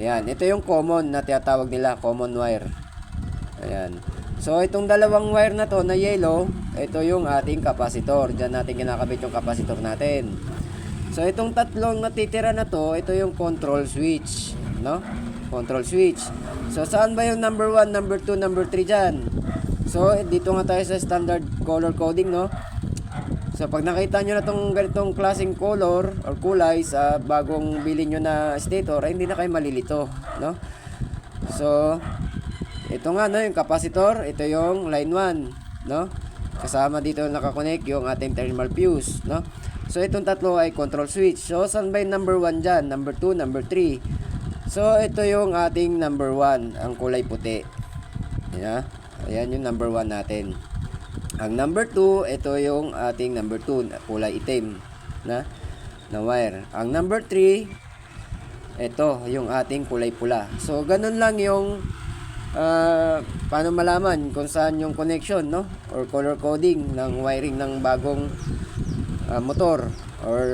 Ayan, ito yung common na tinatawag nila, common wire. Ayan. So, itong dalawang wire na to na yellow, ito yung ating kapasitor. Diyan natin kinakabit yung kapasitor natin. So, itong tatlong natitira na to, ito yung control switch. No? Control switch. So, saan ba yung number 1, number 2, number 3 dyan? So, dito nga tayo sa standard color coding, no? So pag nakita nyo na tong ganitong klaseng color or kulay sa bagong bilhin nyo na stator, ay hindi na kayo malilito, no? So ito nga no, yung capacitor, ito yung line 1, no? Kasama dito nakakonect yung ating thermal fuse, no? So itong tatlo ay control switch. So saan ba yung number 1 dyan? Number 2, number 3. So ito yung ating number 1, ang kulay puti. Yeah. Ayan yung number 1 natin. Ang number 2, ito yung ating number 2, kulay itim na na wire. Ang number 3, ito yung ating kulay pula. So ganun lang yung ah, paano malaman kung saan yung connection, no? Or color coding ng wiring ng bagong ah, motor or